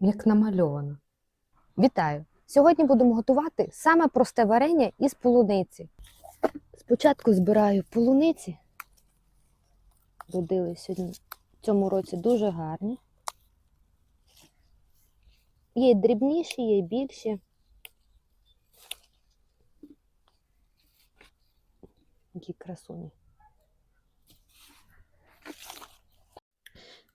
як намальовано. Вітаю! Сьогодні будемо готувати саме просте варення із полуниці. Спочатку збираю полуниці. Родили сьогодні в цьому році дуже гарні. Є й дрібніші, є й більші. Які красуні.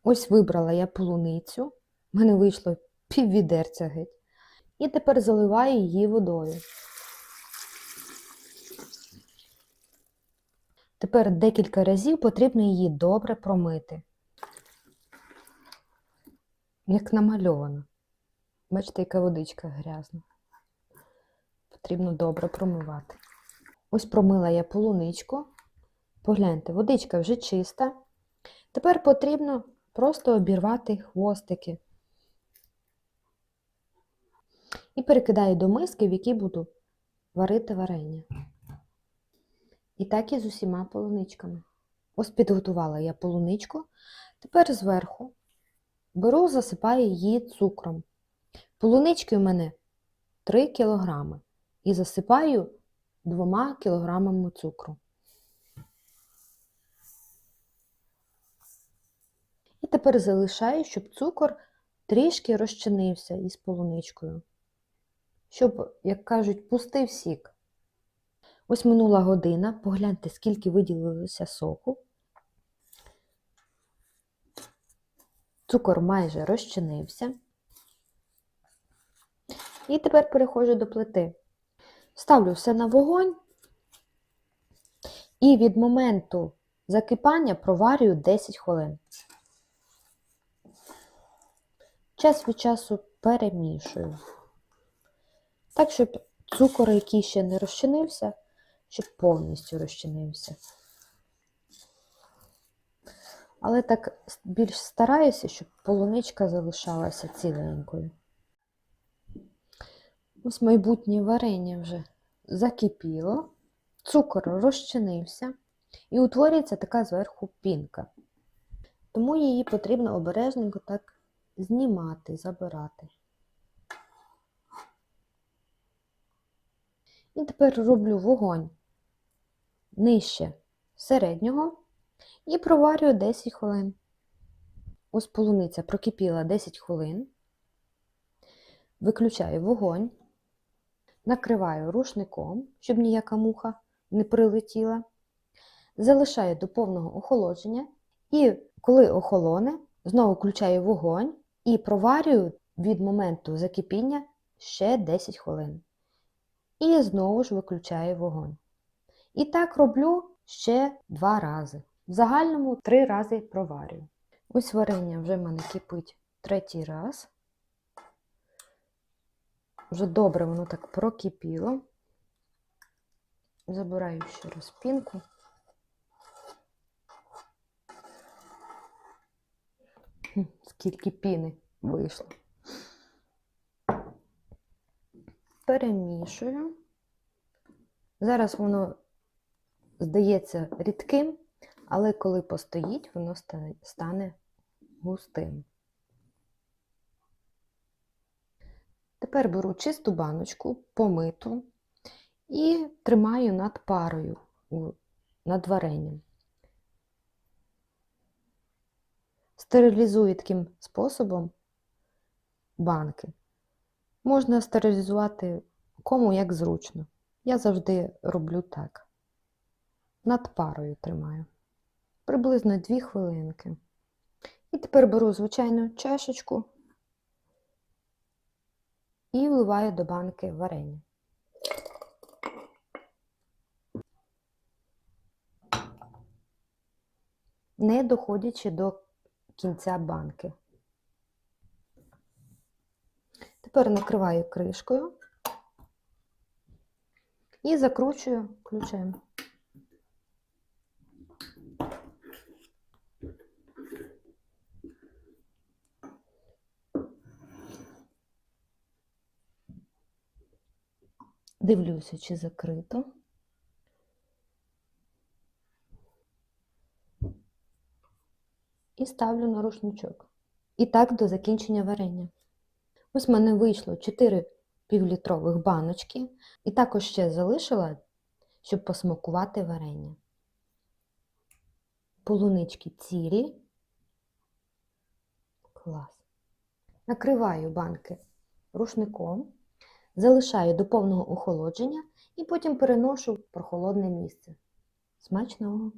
Ось вибрала я полуницю. У мене вийшло піввідерця геть. І тепер заливаю її водою. Тепер декілька разів потрібно її добре промити. Як намальовано. Бачите, яка водичка грязна. Потрібно добре промивати. Ось промила я полуничку. Погляньте, водичка вже чиста. Тепер потрібно просто обірвати хвостики. І перекидаю до миски, в якій буду варити варення. І так і з усіма полуничками. Ось підготувала я полуничку. Тепер зверху беру, засипаю її цукром. Полунички у мене 3 кг. І засипаю 2 кг цукру. І тепер залишаю, щоб цукор трішки розчинився із полуничкою. Щоб, як кажуть, пустив сік. Ось минула година, погляньте, скільки виділилося соку. Цукор майже розчинився. І тепер переходжу до плити. Ставлю все на вогонь і від моменту закипання проварюю 10 хвилин. Час від часу перемішую. Так, щоб цукор, який ще не розчинився, щоб повністю розчинився. Але так більш стараюся, щоб полуничка залишалася ціленькою. Ось майбутнє варення вже закипіло, цукор розчинився і утворюється така зверху пінка. Тому її потрібно обережненько так знімати, забирати. І тепер роблю вогонь нижче середнього і проварюю 10 хвилин. Ось полуниця прокипіла 10 хвилин. Виключаю вогонь, накриваю рушником, щоб ніяка муха не прилетіла. Залишаю до повного охолодження. І коли охолоне, знову включаю вогонь і проварюю від моменту закипіння ще 10 хвилин. І знову ж виключаю вогонь. І так роблю ще два рази. В загальному три рази проварюю. Ось варення вже в мене кипить третій раз. Вже добре воно так прокипіло. Забираю ще раз пінку. Скільки піни вийшло. Перемішую. Зараз воно здається рідким, але коли постоїть, воно стане густим. Тепер беру чисту баночку, помиту і тримаю над парою, над варенням. Стерилізую таким способом банки. Можна стерилізувати кому як зручно. Я завжди роблю так. Над парою тримаю. Приблизно 2 хвилинки. І тепер беру звичайну чашечку і вливаю до банки варення. Не доходячи до кінця банки. Тепер накриваю кришкою і закручую ключем. Дивлюся, чи закрито. І ставлю на рушничок. І так до закінчення варення. Ось в мене вийшло 4 півлітрових баночки, і також ще залишила, щоб посмакувати варення. Полунички цілі. Клас. Накриваю банки рушником, залишаю до повного охолодження і потім переношу в прохолодне місце. Смачного!